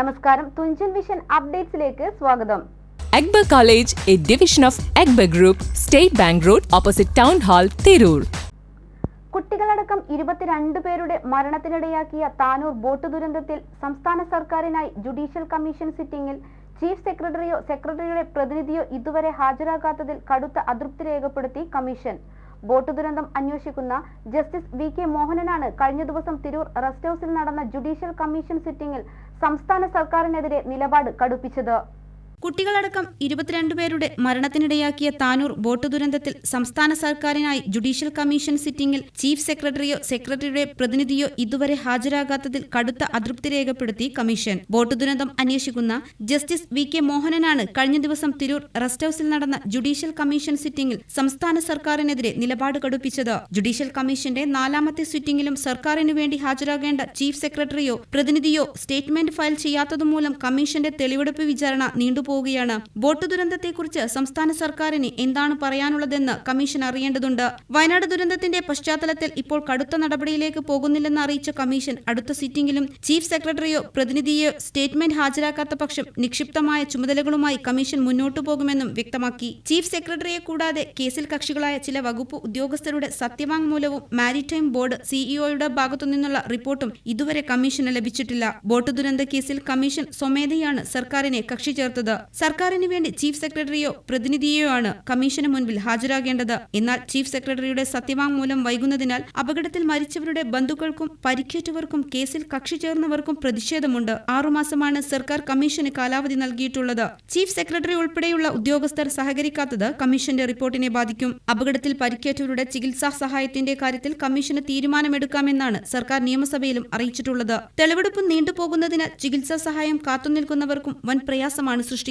നമസ്കാരം. തുഞ്ചൻ വിഷൻ അപ്ഡേറ്റ്സിലേക്ക് സ്വാഗതം. എഗ്ബ college A division of എഗ്ബ group state bank road opposite town hall Tirur. കുട്ടികളടക്കം ഇരുപത്തിരണ്ട് പേരുടെ മരണത്തിനിടയാക്കിയ താനൂർ ബോട്ട് ദുരന്തത്തിൽ സംസ്ഥാന സർക്കാരിനായി ജുഡീഷ്യൽ കമ്മീഷൻ സിറ്റിംഗിൽ ചീഫ് സെക്രട്ടറിയോ സെക്രട്ടറിയുടെ പ്രതിനിധിയോ ഇതുവരെ ഹാജരാകാത്തതിൽ കടുത്ത അതൃപ്തി രേഖപ്പെടുത്തി കമ്മീഷൻ. ബോട്ട് ദുരന്തം അന്വേഷിക്കുന്ന ജസ്റ്റിസ് വി കെ മോഹനനാണ് കഴിഞ്ഞ ദിവസം തിരൂർ റെസ്റ്റ് ഹൌസിൽ നടന്ന ജുഡീഷ്യൽ കമ്മീഷൻ സിറ്റിംഗിൽ സംസ്ഥാന സർക്കാരിനെതിരെ നിലപാട് കടുപ്പിച്ചത്. കുട്ടികളടക്കം ഇരുപത്തിരണ്ട് പേരുടെ മരണത്തിനിടയാക്കിയ താനൂർ ബോട്ട് ദുരന്തത്തിൽ സംസ്ഥാന സർക്കാരിനായി ജുഡീഷ്യൽ കമ്മീഷൻ സിറ്റിംഗിൽ ചീഫ് സെക്രട്ടറിയോ സെക്രട്ടറിയുടെ പ്രതിനിധിയോ ഇതുവരെ ഹാജരാകാത്തതിൽ കടുത്ത അതൃപ്തി രേഖപ്പെടുത്തി കമ്മീഷൻ. ബോട്ട് ദുരന്തം അന്വേഷിക്കുന്ന ജസ്റ്റിസ് വി കെ മോഹനനാണ് കഴിഞ്ഞ ദിവസം തിരൂർ റെസ്റ്റ് ഹൌസിൽ നടന്ന ജുഡീഷ്യൽ കമ്മീഷൻ സിറ്റിംഗിൽ സംസ്ഥാന സർക്കാരിനെതിരെ നിലപാട് കടുപ്പിച്ചത്. ജുഡീഷ്യൽ കമ്മീഷന്റെ നാലാമത്തെ സിറ്റിംഗിലും സർക്കാരിനു വേണ്ടി ഹാജരാകേണ്ട ചീഫ് സെക്രട്ടറിയോ പ്രതിനിധിയോ സ്റ്റേറ്റ്മെന്റ് ഫയൽ ചെയ്യാത്തതുമൂലം കമ്മീഷന്റെ തെളിവെടുപ്പ് വിചാരണ നീണ്ടുപോകുകയാണ് ബോട്ട് ദുരന്തത്തെക്കുറിച്ച് സംസ്ഥാന സർക്കാരിന് എന്താണ് പറയാനുള്ളതെന്ന് കമ്മീഷൻ അറിയേണ്ടതുണ്ട്. വയനാട് ദുരന്തത്തിന്റെ പശ്ചാത്തലത്തിൽ ഇപ്പോൾ കടുത്ത നടപടിയിലേക്ക് പോകുന്നില്ലെന്ന് അറിയിച്ച കമ്മീഷൻ അടുത്ത സിറ്റിംഗിലും ചീഫ് സെക്രട്ടറിയോ പ്രതിനിധിയോ സ്റ്റേറ്റ്മെന്റ് ഹാജരാക്കാത്ത പക്ഷം നിക്ഷിപ്തമായ ചുമതലകളുമായി കമ്മീഷൻ മുന്നോട്ടു പോകുമെന്നും വ്യക്തമാക്കി. ചീഫ് സെക്രട്ടറിയെ കൂടാതെ കേസിൽ കക്ഷികളായ ചില വകുപ്പ് ഉദ്യോഗസ്ഥരുടെ സത്യവാങ്മൂലവും മാരിടൈം ബോർഡ് സിഇഒയുടെ ഭാഗത്തു നിന്നുള്ള റിപ്പോർട്ടും ഇതുവരെ കമ്മീഷന് ലഭിച്ചിട്ടില്ല. ബോട്ട് ദുരന്ത കേസിൽ കമ്മീഷൻ സ്വമേധയാണ് സർക്കാരിനെ കക്ഷി ചേർത്തത്. സർക്കാരിന് വേണ്ടി ചീഫ് സെക്രട്ടറിയോ പ്രതിനിധിയോ ആണ് കമ്മീഷന് മുൻപിൽ ഹാജരാകേണ്ടത്. എന്നാൽ ചീഫ് സെക്രട്ടറിയുടെ സത്യവാങ്മൂലം വൈകുന്നതിനാൽ അപകടത്തിൽ മരിച്ചവരുടെ ബന്ധുക്കൾക്കും പരിക്കേറ്റവർക്കും കേസിൽ കക്ഷി ചേർന്നവർക്കും പ്രതിഷേധമുണ്ട്. ആറുമാസമാണ് സർക്കാർ കമ്മീഷന് കാലാവധി നൽകിയിട്ടുള്ളത്. ചീഫ് സെക്രട്ടറി ഉൾപ്പെടെയുള്ള ഉദ്യോഗസ്ഥർ സഹകരിക്കാത്തത് കമ്മീഷന്റെ റിപ്പോർട്ടിനെ ബാധിക്കും. അപകടത്തിൽ പരിക്കേറ്റവരുടെ ചികിത്സാ സഹായത്തിന്റെ കാര്യത്തിൽ കമ്മീഷന് തീരുമാനമെടുക്കാമെന്നാണ് സർക്കാർ നിയമസഭയിലും അറിയിച്ചിട്ടുള്ളത്. തെളിവെടുപ്പ് നീണ്ടുപോകുന്നതിന് ചികിത്സാ സഹായം കാത്തുനിൽക്കുന്നവർക്കും വൻ പ്രയാസമാണ് സൃഷ്ടിക്കുന്നത്.